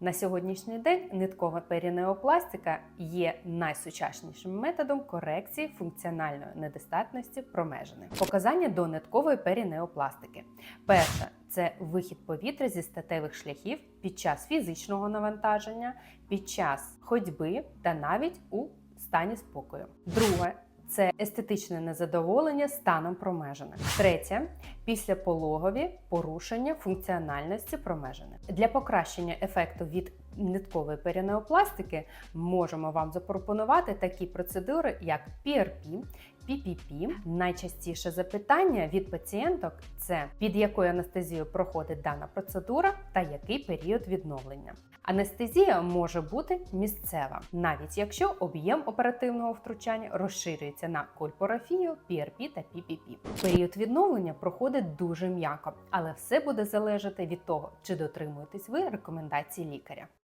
На сьогоднішній день ниткова перінеопластика є найсучаснішим методом корекції функціональної недостатності промежини. Показання до ниткової перінеопластики. Перше це вихід повітря зі статевих шляхів під час фізичного навантаження, під час ходьби та навіть у стані спокою. Друге це естетичне незадоволення станом промежини. Третє післяпологові порушення функціональності промежини. Для покращення ефекту від ниткової перінеопластики можемо вам запропонувати такі процедури, як PRP, PPP. Найчастіше запитання від пацієнток це під якою анестезією проходить дана процедура та який період відновлення. Анестезія може бути місцева, навіть якщо об'єм оперативного втручання розширюється на кольпорафію, PRP та PPP. Період відновлення проходить дуже м'яко, але все буде залежати від того, чи дотримуєтесь ви рекомендацій лікаря.